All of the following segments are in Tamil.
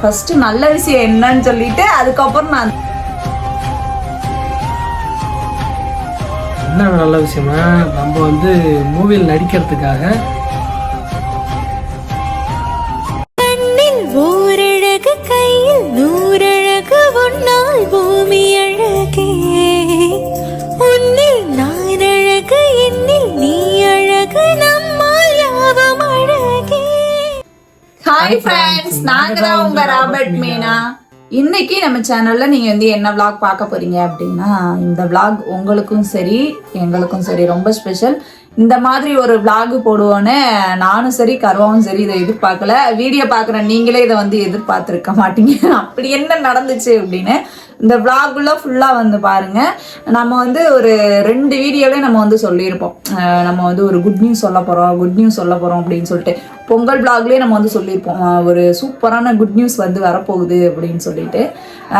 ஃபஸ்ட்டு நல்ல விஷயம் என்னன்னு சொல்லிட்டு அதுக்கப்புறம் நான் என்ன நல்ல விஷயம்னா நம்ம வந்து மூவியில் நடிக்கிறதுக்காக ஹாய் ஃப்ரெண்ட்ஸ் நாங்க தான் உங்க ராபர்ட் மீனா இன்னைக்கு நம்ம சேனல்ல நீங்க வந்து என்ன விளாக் பார்க்க போறீங்க அப்படின்னா இந்த விளாக் உங்களுக்கும் சரி எங்களுக்கும் சரி ரொம்ப ஸ்பெஷல் இந்த மாதிரி ஒரு விளாகு போடுவோன்னு நானும் சரி கர்வமும் சரி இதை எதிர்பார்க்கல. வீடியோ பார்க்குற நீங்களே இதை வந்து எதிர்பார்த்துருக்க மாட்டீங்க. அப்படி என்ன நடந்துச்சு அப்படின்னு இந்த vlogல ஃபுல்லாக வந்து பாருங்க. நம்ம வந்து ஒரு ரெண்டு வீடியோவிலே நம்ம வந்து சொல்லியிருப்போம். நம்ம வந்து ஒரு குட் நியூஸ் சொல்ல போகிறோம் குட் நியூஸ் சொல்ல போகிறோம் அப்படின்னு சொல்லிட்டு. பொங்கல் பிளாக்லேயே நம்ம வந்து சொல்லியிருப்போம். ஒரு சூப்பரான குட் நியூஸ் வந்து வரப்போகுது அப்படின்னு சொல்லிட்டு.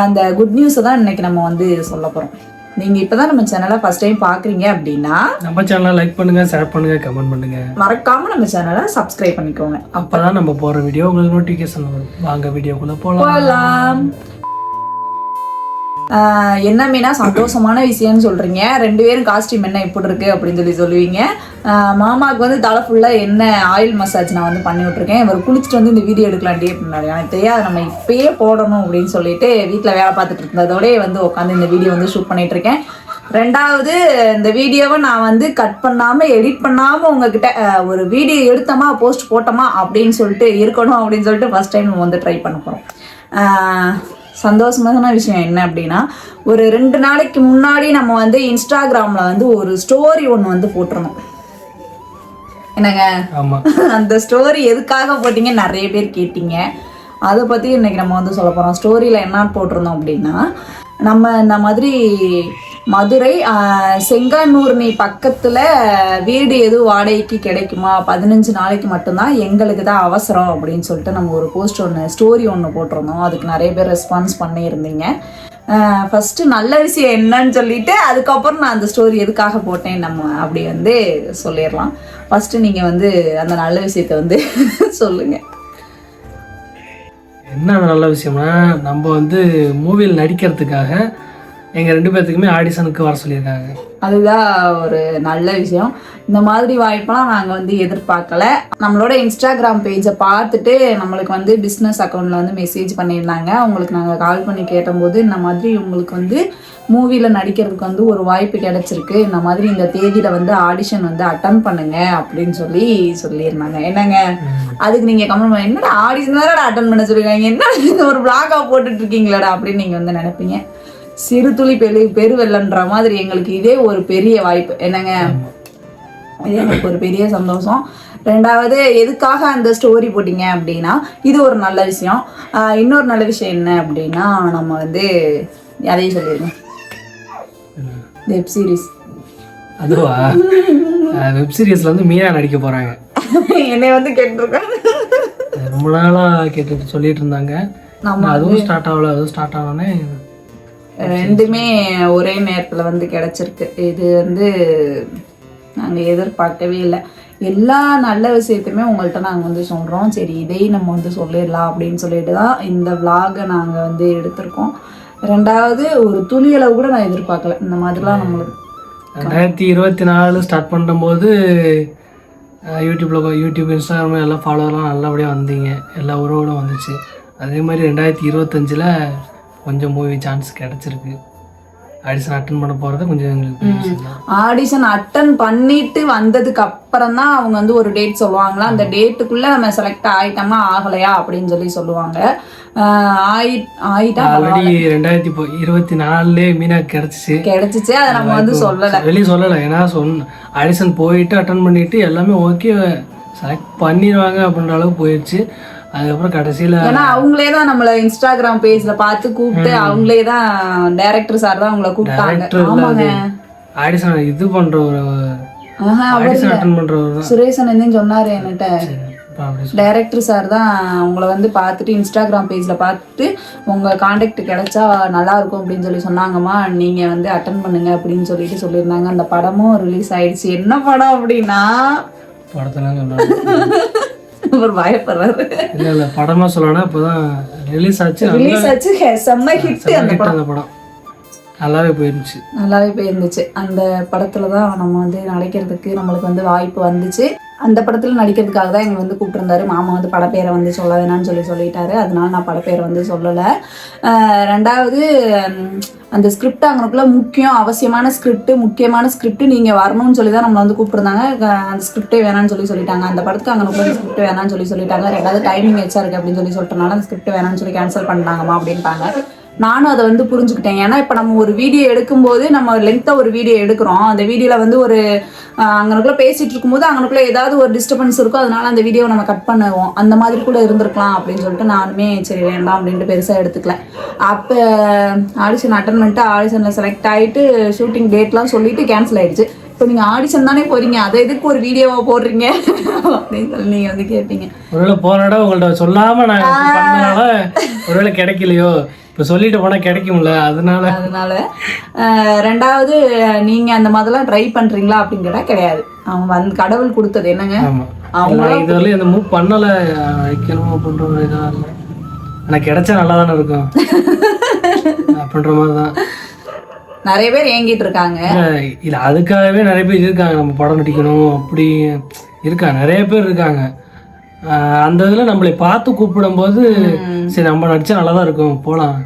அந்த குட் நியூஸை தான் இன்றைக்கி நம்ம வந்து சொல்ல போகிறோம் நீங்கள் இப்போ தான் நம்ம சேனலை ஃபஸ்ட் டைம் பார்க்குறீங்க அப்படின்னா நம்ம சேனலை லைக் பண்ணுங்க ஷேர் பண்ணுங்க கமெண்ட் பண்ணுங்க. மறக்காமல் நம்ம சேனலை சப்ஸ்கிரைப் பண்ணிக்கோங்க. அப்பதான் நம்ம போற வீடியோ உங்களுக்கு நோட்டிஃபிகேஷன் வரும். வாங்க வீடியோக்குள்ள போகலாம் என்னமேனா சந்தோஷமான விஷயம்னு சொல்கிறீங்க ரெண்டு பேரும் காஸ்டியூம் என்ன இப்படி இருக்குது அப்படின்னு சொல்லி சொல்லுவீங்க. மாமாவுக்கு வந்து தலை ஃபுல்லாக என்ன ஆயில் மசாஜ் நான் வந்து பண்ணி விட்ருக்கேன் இவர் குளிச்சுட்டு வந்து இந்த வீடியோ எடுக்கலான்டே அப்படின்னாரு எனக்கு தெரியாது நம்ம இப்பயே போடணும் அப்படின்னு சொல்லிட்டு வீட்டில் வேலை பார்த்துட்டு இருந்ததோடய வந்து உட்காந்து இந்த வீடியோ வந்து ஷூட் பண்ணிகிட்ருக்கேன் ரெண்டாவது இந்த வீடியோவை நான் வந்து கட் பண்ணாமல் எடிட் பண்ணாமல் உங்ககிட்ட ஒரு வீடியோ எடுத்தோமா போஸ்ட் போட்டோமா அப்படின்னு சொல்லிட்டு இருக்கணும் அப்படின்னு சொல்லிட்டு ஃபர்ஸ்ட் டைம் வந்து ட்ரை பண்ண போகிறோம் சந்தோஷமான விஷயம் என்ன அப்படின்னா ஒரு ரெண்டு நாளைக்கு முன்னாடி நம்ம வந்து இன்ஸ்டாகிராமில் வந்து ஒரு ஸ்டோரி ஒன்று வந்து போட்டிருந்தோம். என்னங்க? ஆமா. அந்த ஸ்டோரி எதுக்காக போட்டீங்க நிறைய பேர் கேட்டீங்க. அதை பற்றி இன்னைக்கு நம்ம வந்து சொல்ல போகிறோம் ஸ்டோரியில் என்ன போட்டிருந்தோம் அப்படின்னா நம்ம இந்த மாதிரி மதுரை செங்கானூர்னி பக்கத்தில் வீடு எதுவும் வாடகைக்கு கிடைக்குமா? பதினஞ்சு நாளைக்கு மட்டும்தான் எங்களுக்கு தான் அவசரம் அப்படின்னு சொல்லிட்டு நம்ம ஒரு போஸ்ட் ஒன்று ஸ்டோரி ஒன்று போட்டிருந்தோம். அதுக்கு நிறைய பேர் ரெஸ்பான்ஸ் பண்ணியிருந்தீங்க. ஃபஸ்ட்டு நல்ல விஷயம் என்னன்னு சொல்லிட்டு அதுக்கப்புறம் நான் அந்த ஸ்டோரி எதுக்காக போட்டேன் நம்ம அப்படி வந்து சொல்லிடலாம். ஃபஸ்ட்டு நீங்கள் வந்து அந்த நல்ல விஷயத்தை வந்து சொல்லுங்கள் என்ன நல்ல விஷயம்னா நம்ம வந்து மூவியில் நடிக்கிறதுக்காக எங்க ரெண்டு பேர்த்துக்குமே ஆடிஷனுக்கு வர சொல்லியிருக்காங்க. அதுதான் ஒரு நல்ல விஷயம். இந்த மாதிரி வாய்ப்பெல்லாம் நாங்கள் வந்து எதிர்பார்க்கல. நம்மளோட இன்ஸ்டாகிராம் பேஜை பார்த்துட்டு நம்மளுக்கு வந்து பிஸ்னஸ் அக்கௌண்ட்டில் வந்து மெசேஜ் பண்ணியிருந்தாங்க. உங்களுக்கு நாங்கள் கால் பண்ணி கேட்டபோது இந்த மாதிரி உங்களுக்கு வந்து மூவியில் நடிக்கிறதுக்கு வந்து ஒரு வாய்ப்பு கிடைச்சிருக்கு. இந்த மாதிரி இந்த தேதியில் வந்து ஆடிஷன் வந்து அட்டன் பண்ணுங்க அப்படின்னு சொல்லி சொல்லியிருந்தாங்க. என்னங்க? அதுக்கு நீங்கள் கமெண்ட் பண்ண என்னடா ஆடிஷன் தானே அட்டன் பண்ண சொல்லிருக்காங்க என்ன ஒரு பிளாகாக போட்டுட்டு இருக்கீங்களாடா அப்படின்னு நீங்கள் வந்து நினைப்பீங்க. சிறு துளி பெரு பெருவெள்ளன்ற மாதிரி எங்களுக்கு இதே ஒரு பெரிய வாய்ப்பு. என்னங்க? இது எனக்கு ஒரு பெரிய சந்தோஷம். ரெண்டாவது எதுக்காக அந்த ஸ்டோரி போட்டிங்க அப்படின்னா இது ஒரு நல்ல விஷயம். இன்னொரு நல்ல விஷயம் என்ன அப்படின்னா நம்ம வந்து அதையும் சொல்லிடுங்க வெப் சீரிஸ் அதுவா? வெப் சீரிஸ்ல வந்து மீனா நடிக்க போறாங்க. என்னை வந்து கேட்டிருக்காங்க ரொம்ப நாளா கேட்டுட்டு சொல்லிட்டு இருந்தாங்க. நம்ம அதுவும் ஸ்டார்ட் ஆகல அதுவும் ஸ்டார்ட் ஆனோடனே ரெண்டுமே ஒரே நேரத்தில் வந்து கிடச்சிருக்கு. இது வந்து நாங்கள் எதிர்பார்க்கவே இல்லை. எல்லா நல்ல விஷயத்தையுமே உங்கள்கிட்ட நாங்கள் வந்து சொல்கிறோம் சரி இதையும் நம்ம வந்து சொல்லிடலாம் அப்படின்னு சொல்லிட்டு தான் இந்த vlog-அ நாங்கள் வந்து எடுத்திருக்கோம். ரெண்டாவது ஒரு துளியளவு கூட நான் எதிர்பார்க்கல. இந்த மாதிரிலாம் நம்மளுக்கு ரெண்டாயிரத்தி இருபத்தி நாலு ஸ்டார்ட் பண்ணும்போது அஹ், யூடியூப்ல யூடியூப் இன்ஸ்டாகிராம் எல்லாம் ஃபாலோவர்லாம் நல்லபடியாக வந்தீங்க. எல்லா உறவோட வந்துச்சு. அதே மாதிரி ரெண்டாயிரத்தி இருபத்தஞ்சில் கொஞ்சம் மூவி சான்ஸ் கிடச்சிருக்கு. ஆடிஷன் அட்டன் பண்ண போகிறது கொஞ்சம் ஆடிஷன் அட்டன் பண்ணிட்டு வந்ததுக்கு அப்புறம் தான் அவங்க வந்து ஒரு டேட் சொல்லுவாங்களா? அந்த டேட்டுக்குள்ள நம்ம செலக்ட் ஆயிட்டோமா ஆகலையா? அப்படின்னு சொல்லி சொல்லுவாங்க. ஆயி ஆயிட்டா ஆல்ரெடி ரெண்டாயிரத்தி இருபத்தி நாலுலேயே மீனா கிடச்சிச்சு. கிடைச்சிச்சு. அதை நம்ம வந்து சொல்லலை. வெளியே சொல்லலை. ஏன்னா சொன்ன ஆடிஷன் போயிட்டு அட்டன் பண்ணிட்டு எல்லாமே ஓகே செலக்ட் பண்ணிடுவாங்க அப்படின்ற அளவுக்கு போயிடுச்சு. அதுக்கப்புறம் கடைசியில் ஏன்னா அவங்களே தான் நம்மள இன்ஸ்டாகிராம் பேஜ்ல பார்த்து கூப்பிட்டு அவங்களே தான் டைரக்டர் சார் தான் அவங்கள கூப்பிட்டாங்க. ஆடிஷன் இது பண்ற ஒரு ஆடிஷன் அட்டன் தான். சுரேசன் என்ன சொன்னாரு என்கிட்ட. டைரக்டர் சார் தான் உங்களை வந்து பார்த்துட்டு இன்ஸ்டாகிராம் பேஜில் பார்த்துட்டு உங்கள் காண்டாக்ட் கிடைச்சா நல்லா இருக்கும் அப்படின்னு சொல்லி சொன்னாங்கம்மா. நீங்கள் வந்து அட்டன் பண்ணுங்க அப்படின்னு சொல்லிட்டு சொல்லியிருந்தாங்க. அந்த படமும் ரிலீஸ் ஆயிடுச்சு. என்ன படம் அப்படின்னா? படத்தெல்லாம் அவர் பயப்படுறாரு. இல்லை இல்லை படமாக சொல்லணும் இப்போ தான் ரிலீஸ் ஆச்சு ரிலீஸ் ஆச்சு. செம்ம ஹிட் அந்த படம். நல்லாவே போயிருந்துச்சு. நல்லாவே போயிருந்துச்சு. அந்த படத்துல தான் நம்ம வந்து நடிக்கிறதுக்கு நம்மளுக்கு வந்து வாய்ப்பு வந்துச்சு. அந்த படத்தில் நடிக்கிறதுக்காக தான் எங்களை வந்து கூப்பிட்டுருந்தாரு. மாமா வந்து படப்பேரை வந்து சொல்ல வேணாம்னு சொல்லி சொல்லிட்டாரு. அதனால நான் படப்பேரை வந்து சொல்லலை. ரெண்டாவது அந்த ஸ்கிரிப்ட் அங்கனுக்குள்ள முக்கியம் அவசியமான ஸ்கிரிப்ட் முக்கியமான ஸ்கிரிப்ட் நீங்கள் வரணும்னு சொல்லி தான் நம்மளை வந்து கூப்பிட்டுருந்தாங்க. அந்த ஸ்கிரிப்டே வேணாம்னு சொல்லி சொல்லிட்டாங்க. அந்த படத்துக்கு அங்கனுக்குள்ள ஸ்கிரிப்ட் வேணாம்னு சொல்லி சொல்லிட்டாங்க. ரெண்டாவது டைமிங் எச்சா இருக்கு அப்படின்னு சொல்லி சொல்லிட்டனால அந்த ஸ்கிரிப்ட் வேணாம்னு சொல்லி கேன்சல் பண்ணிட்டாங்கம்மா அப்படின்ட்டாங்க. நானும் அதை வந்து புரிஞ்சுக்கிட்டேன். ஏன்னா இப்போ நம்ம ஒரு வீடியோ எடுக்கும்போது நம்ம லென்த்தாக ஒரு வீடியோ எடுக்கிறோம். அந்த வீடியோவில் வந்து ஒரு அங்கனுக்குள்ளே பேசிகிட்டு இருக்கும்போது அங்கனுக்குள்ளே ஏதாவது ஒரு டிஸ்டர்பன்ஸ் இருக்கும் அதனால அந்த வீடியோவை நம்ம கட் பண்ணுவோம். அந்த மாதிரி கூட இருந்திருக்கலாம் அப்படின்னு சொல்லிட்டு நானுமே சரி வேண்டாம் அப்படின்ட்டு பெருசாக எடுத்துக்கல. அப்போ ஆடிஷன் அட்டன் பண்ணிட்டு ஆடிஷனில் செலக்ட் ஆகிட்டு ஷூட்டிங் டேட்லாம் சொல்லிவிட்டு கேன்சல் ஆகிடுச்சு இப்போ நீங்கள் ஆடிஷன் தானே போறீங்க. அதை எதுக்கு ஒரு வீடியோவாக போடுறீங்க? அப்படின்னு சொல்லி நீங்கள் வந்து கேட்பீங்க ஒருவேளை போன இடம் உங்கள்ட்ட சொல்லாம நான் பண்ணனால ஒருவேளை கிடைக்கலையோ? இப்போ சொல்லிட்டு போனா கிடைக்கும்ல அதனால. அதனால ரெண்டாவது நீங்க அந்த மாதிரிலாம் ட்ரை பண்றீங்களா அப்படின்னு கிடையாது. அவன் வந்து கடவுள் கொடுத்தது என்னங்க? இல்லை இது வரலையும் இந்த மூவ் பண்ணல. வைக்கணும் அப்படின்ற ஒரு இதாக இல்லை. ஆனால் கிடைச்சா நல்லா தானே இருக்கும். அப்படின்ற மாதிரி தான் நிறைய பேர் ஏங்கிட்டு இருக்காங்க. இல்லை அதுக்காகவே நிறைய பேர் இருக்காங்க. நம்ம படம் நடிக்கணும் அப்படி இருக்காங்க. நிறைய பேர் இருக்காங்க. அந்த இதில் நம்மளை பார்த்து கூப்பிடும்போது சரி நம்ம நடிச்சா நல்லா தான் இருக்கும் போகலாம்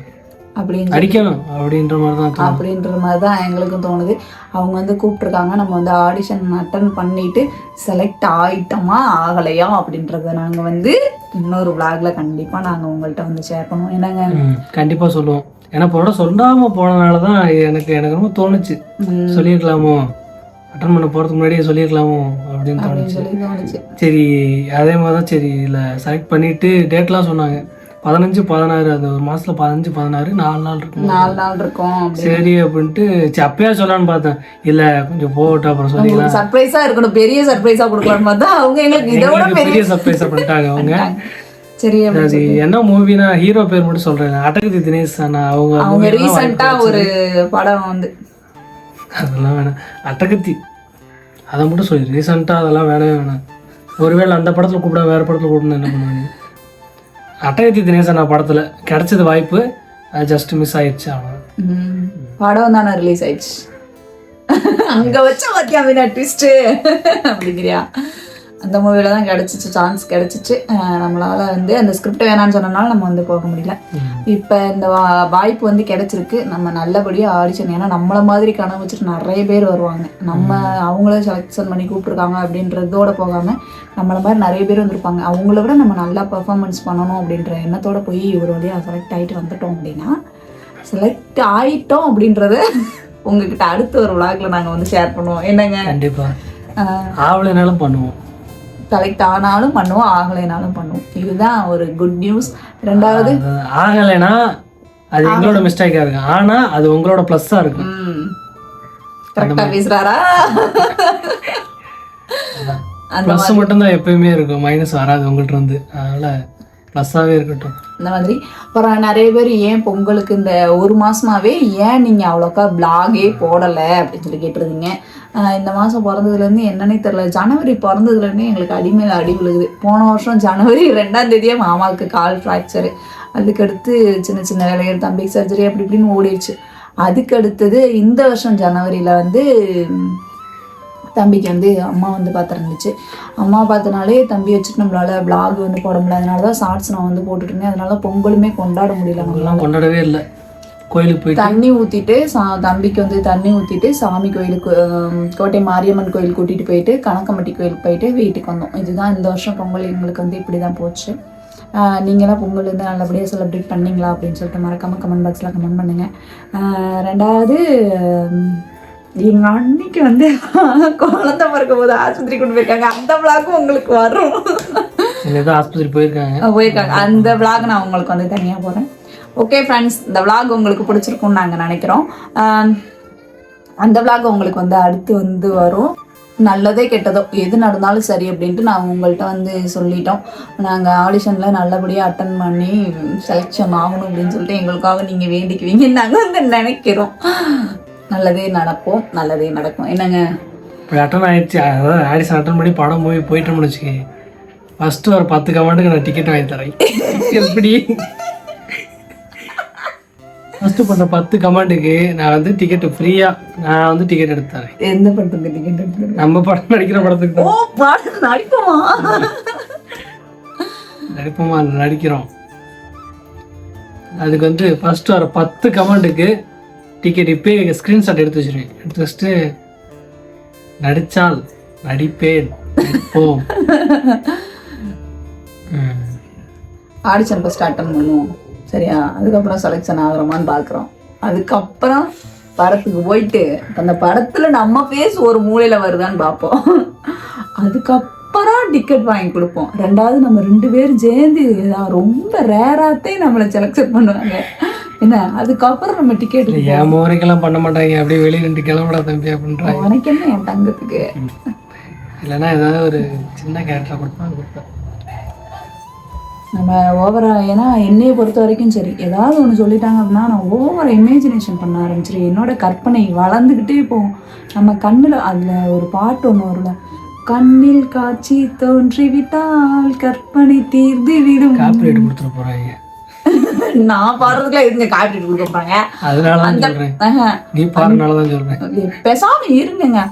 அப்படின்னு நடிக்கணும் அப்படின்ற மாதிரி தான். அப்படின்ற மாதிரி தான் எங்களுக்கும் தோணுது. அவங்க வந்து கூப்பிட்ருக்காங்க நம்ம வந்து ஆடிஷன் அட்டன் பண்ணிட்டு செலக்ட் ஆயிட்டோமா ஆகலையா அப்படின்றத நாங்கள் வந்து இன்னொரு vlogல கண்டிப்பாக நாங்கள் உங்கள்கிட்ட வந்து ஷேர் பண்ணுவோம் என்னங்க கண்டிப்பாக சொல்லுவோம். ஏன்னா படம் சொல்லாமல் போனனால தான் எனக்கு எனக்கு ரொம்ப தோணுச்சு. சொல்லியிருக்கலாமோ? அட்டன் பண்ண போகிறதுக்கு முன்னாடியே சொல்லியிருக்கலாமோ? அப்படின்னு தோணுச்சு. சரி அதே மாதிரி தான் சரி இல்லை செலக்ட் பண்ணிவிட்டு டேட்லாம் சொன்னாங்க. பதினஞ்சு பதினாறு அந்த ஒரு மாதத்தில் பதினஞ்சு பதினாறு நாலு நாள் இருக்கும். நாலு நாள் இருக்கும் சரி அப்படின்ட்டு சரி அப்பயே சொல்லலான்னு பார்த்தேன். இல்லை கொஞ்சம் போகட்டும் அப்புறம் சொல்லிக்கலாம் சர்ப்ரைஸா இருக்கணும். பெரிய சர்ப்ரைஸா கொடுக்கலாம்னு பார்த்தா அவங்க எங்களுக்கு இதோட பெரிய பெரிய சர்ப்ரைஸ் பண்ணிட்டாங்க அவங்க. சரி அது என்ன மூவினா ஹீரோ பேர் மட்டும் சொல்றேன். அட்டகத்தி தினேஷ் தானே அவங்க அவங்க ரீசெண்டா ஒரு படம் வந்து. அதெல்லாம் வேணாம். அட்டகத்தி அதை மட்டும் சொல்லி. ரீசெண்டாக அதெல்லாம் வேணவே வேணாம். ஒருவேளை அந்த படத்தில் கூப்பிட வேற படத்தில் கூப்பிடணும் என்ன பண்ணுவாங்க? அட்டகத்தி தினேசன் படத்தில் கிடைச்சது வாய்ப்பு அது ஜஸ்ட் மிஸ் ஆயிடுச்சு அவன் படம் தானே ரிலீஸ் ஆயிடுச்சு. அங்க வச்ச பாத்தியா மீனா ட்விஸ்ட் அப்படிங்கிறியா? அந்த மூவில தான் கிடைச்சிச்சு சான்ஸ் கிடைச்சிச்சு. நம்மளால வந்து அந்த ஸ்கிரிப்ட் வேணாம்னு சொன்னனால நம்ம வந்து போக முடியல. இப்போ இந்த வா- வாய்ப்பு வந்து கிடைச்சிருக்கு. நம்ம நல்லபடியாக ஆடிஷன் ஏன்னா நம்மள மாதிரி கனவு வச்சுட்டு நிறைய பேர் வருவாங்க. நம்ம அவங்கள செலெக்ஷன் பண்ணி கூப்பிட்ருக்காங்க அப்படின்றதோட போகாமல் நம்மள மாதிரி நிறைய பேர் வந்திருப்பாங்க. அவங்கள விட நம்ம நல்லா பெர்ஃபார்மன்ஸ் பண்ணணும் அப்படின்ற எண்ணத்தோட போய் ஒரு வழியாக செலக்ட் ஆகிட்டு வந்துட்டோம் அப்படின்னா செலக்ட் ஆயிட்டோம் அப்படின்றத உங்ககிட்ட அடுத்த ஒரு விளாக்ல நாங்கள் வந்து ஷேர் பண்ணுவோம். என்னங்க? கண்டிப்பாக ஆவலைனாலும் பண்ணுவோம். செலக்ட் ஆனாலும் பண்ணுவோம் ஆகலைனாலும் பண்ணுவோம். இதுதான் ஒரு குட் நியூஸ் ரெண்டாவது அது ஆகலைன்னா அது எங்களோட மிஸ்டேக்காக இருக்கு. ஆனால் அது உங்களோட ப்ளஸ்ஸாக இருக்கும் கரெக்டாக பேசுகிறாரா ப்ளஸ் மட்டும்தான் எப்பயுமே இருக்கும். மைனஸ் வராது உங்கள்கிட்ட இருந்து. அதனால் ப்ளஸ்ஸாகவே இருக்கட்டும். இந்த மாதிரி. அப்புறம் நிறைய பேர் ஏன் பொங்கலுக்கு இந்த ஒரு மாதமாகவே ஏன் நீங்கள் அவ்வளோக்கா பிளாகே போடலை அப்படின்னு சொல்லி கேட்டிருந்தீங்க. இந்த மாதம் பிறந்ததுலேருந்து என்னன்னே தெரில ஜனவரி பிறந்ததுலேருந்து எங்களுக்கு அடிமையில் அடி விழுகுது. போன வருஷம் ஜனவரி ரெண்டாம் தேதியே மாமாவுக்கு கால் ஃப்ராக்சரு அதுக்கடுத்து சின்ன சின்ன வேலைகள் தம்பி சர்ஜரி அப்படி இப்படின்னு ஓடிடுச்சு. அதுக்கு அடுத்தது இந்த வருஷம் ஜனவரியில் வந்து தம்பிக்கு வந்து அம்மா வந்து பார்த்துருந்துச்சு. அம்மா பார்த்தனாலே தம்பி வச்சுட்டு நம்மளால vlog வந்து போட முடியல. அதனால தான் ஷார்ட்ஸ் நான் வந்து போட்டுட்டு இருந்தேன் அதனால பொங்கலுமே கொண்டாட முடியல நம்மளால. கொண்டாடவே இல்லை. கோயிலுக்கு போயிட்டு தண்ணி ஊற்றிட்டு சா தம்பிக்கு வந்து தண்ணி ஊற்றிட்டு சாமி கோயிலுக்கு கோட்டை மாரியம்மன் கோயில் கூட்டிகிட்டு போயிட்டு கணக்கம்பட்டி கோயிலுக்கு போயிட்டு வீட்டுக்கு வந்தோம். இதுதான் இந்த வருஷம் பொங்கல். எங்களுக்கு வந்து இப்படி தான் போச்சு நீங்களாம் பொங்கல் வந்து நல்லபடியாக செலிப்ரேட் பண்ணீங்களா அப்படின்னு சொல்லிட்டு மறக்காமல் கமெண்ட் பாக்ஸில் கமெண்ட் பண்ணுங்கள் ரெண்டாவது ஹம், எங்க அன்னைக்கு வந்து குழந்தை பிறக்கும் போது ஆஸ்பத்திரி கொண்டு போயிருக்காங்க. அந்த விளாக்கும் உங்களுக்கு வரும். தான் ஆஸ்பத்திரி போயிருக்காங்க. போயிருக்காங்க. அந்த விளாக் நான் உங்களுக்கு வந்து தனியாக போகிறேன் ஓகே ஃப்ரெண்ட்ஸ் இந்த விளாக் உங்களுக்கு பிடிச்சிருக்கும்னு நாங்கள் நினைக்கிறோம். அந்த விளாக் உங்களுக்கு வந்து அடுத்து வந்து வரும். நல்லதே கெட்டதோ எது நடந்தாலும் சரி அப்படின்ட்டு நாங்கள் உங்கள்கிட்ட வந்து சொல்லிட்டோம். நாங்கள் ஆடிஷனில் நல்லபடியாக அட்டன் பண்ணி செலெக்ஷன் ஆகணும் அப்படின்னு சொல்லிட்டு எங்களுக்காக நீங்கள் வேண்டிக்குவீங்கன்னு நாங்கள் வந்து நினைக்கிறோம். நல்லதே நடப்போம் நல்லதே நடக்கும். என்னங்க? இப்போ அட்டன் ஆயிடுச்சு. அதாவது ஆடிஷன் அட்டன் பண்ணி படம் போய் போயிட்டோம்னு வச்சுக்கோங்க ஃபர்ஸ்ட் ஒரு பத்து கமெண்ட்டுக்கு நான் டிக்கெட் வாங்கி தரேன். எப்படி? ஃபர்ஸ்ட் பண்ண பத்து கமெண்ட்டுக்கு நான் வந்து டிக்கெட் ஃப்ரீயா நான் வந்து டிக்கெட் எடுத்து தரேன். எந்த படத்துக்கு டிக்கெட் எடுத்துருக்கோம் நம்ம படம் நடிக்கிற படத்துக்கு ஓ படம் நடிப்போமா? நடிப்போமா? நடிக்கிறோம். அதுக்கு வந்து ஃபர்ஸ்ட் வர பத்து கமெண்ட்டுக்கு டிக்கெட் இப்போயே ஸ்க்ரீன்ஷாட் எடுத்து வச்சிருவேன். எடுத்து வச்சுட்டு நடிச்சால் நடிப்பேன். நடிப்போம். ம். ஆடிஷன் ஃபஸ்ட் அட்டன் பண்ணுவோம் சரியா? அதுக்கப்புறம் செலெக்ஷன் ஆகுறோமான்னு பார்க்குறோம். அதுக்கப்புறம் படத்துக்கு போயிட்டு அந்த படத்தில் நம்ம ஃபேஸ் ஒரு மூலையில் வருதான்னு பார்ப்போம். அதுக்கப்புறம் டிக்கெட் வாங்கி கொடுப்போம். ரெண்டாவது நம்ம ரெண்டு பேரும் சேர்ந்து ரொம்ப ரேராகத்தே நம்மளை செலக்ஷன் பண்ணுவாங்க. என்ன அதுக்கப்புறம் நம்ம டிக்கெட் என் முறைக்கெல்லாம் பண்ண மாட்டாங்க. அப்படியே வெளியே ரெண்டு கிளம்புடா தம்பி அப்படின்றாங்க. உனக்கு என்ன என் தங்கத்துக்கு? இல்லைன்னா ஏதாவது ஒரு சின்ன கேரக்டராக கொடுப்பாங்க கொடுப்பேன் நம்ம ஓவரா ஏன்னா என்னைய பொறுத்த வரைக்கும் சரி ஏதாவது ஒன்று சொல்லிட்டாங்க அப்படின்னா நான் ஓவர இமேஜினேஷன் பண்ண ஆரம்பிச்சிரு என்னோட கற்பனை வளர்ந்துக்கிட்டே போகும். நம்ம கண்ணில் அதில் ஒரு பாட்டு ஒன்று வரும்ல கண்ணில் காட்சி தோன்றி விட்டால் கற்பனை தீர்ந்து விடும். காப்பிரைட் கொடுத்துட போறாங்க. நான் பாடுறதுக்குலாம் இருங்க காப்பீட்டு கொடுக்க போறாங்க. அந்த. நீ பாருனால தான் சொல்றேன். பேசாம இருங்கங்க.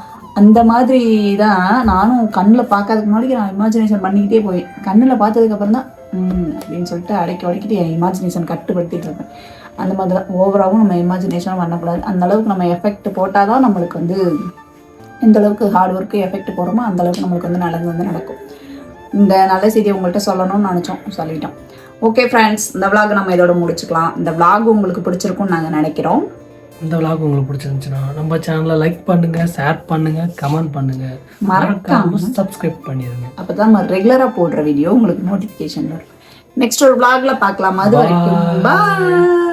அந்த மாதிரி தான் நானும் கண்ணில் பார்க்கறதுக்கு முன்னாடி நான் இமேஜினேஷன் பண்ணிக்கிட்டே போய் கண்ணில் பார்த்ததுக்கு அப்புறம் தான் ம் அப்படின்னு சொல்லிட்டு அடக்கி உடக்கிட்டு என் இமேஜினேஷன் கட்டுப்படுத்திட்டு இருப்பேன். அந்த மாதிரி தான். ஓவராகவும் நம்ம இமேஜினேஷன் பண்ணக்கூடாது. அந்த அளவுக்கு நம்ம எஃபெக்ட் போட்டால் தான் நம்மளுக்கு வந்து எந்த அளவுக்கு ஹார்ட் ஒர்க்கு எஃபெக்ட் போகிறோமோ அந்த அளவுக்கு நம்மளுக்கு வந்து நல்லது வந்து நடக்கும். இந்த நல்ல செய்தியை உங்கள்கிட்ட சொல்லணும்னு நினச்சோம் சொல்லிட்டோம். ஓகே ஃப்ரெண்ட்ஸ் இந்த vlog நம்ம இதோட முடிச்சுக்கலாம். இந்த vlog உங்களுக்கு பிடிச்சிருக்கும்னு நாங்கள் நினைக்கிறோம். இந்த விளாக் உங்களுக்கு பிடிச்சிருந்துச்சுன்னா நம்ம சேனலை லைக் பண்ணுங்க ஷேர் பண்ணுங்க கமெண்ட் பண்ணுங்க. மறக்காம சப்ஸ்கிரைப் பண்ணிடுங்க அப்போ தான் நம்ம ரெகுலராக போடுற வீடியோ உங்களுக்கு நோட்டிஃபிகேஷன் வரும். நெக்ஸ்ட் ஒரு vlogல பார்க்கலாம். அது வரைக்கும் பாய்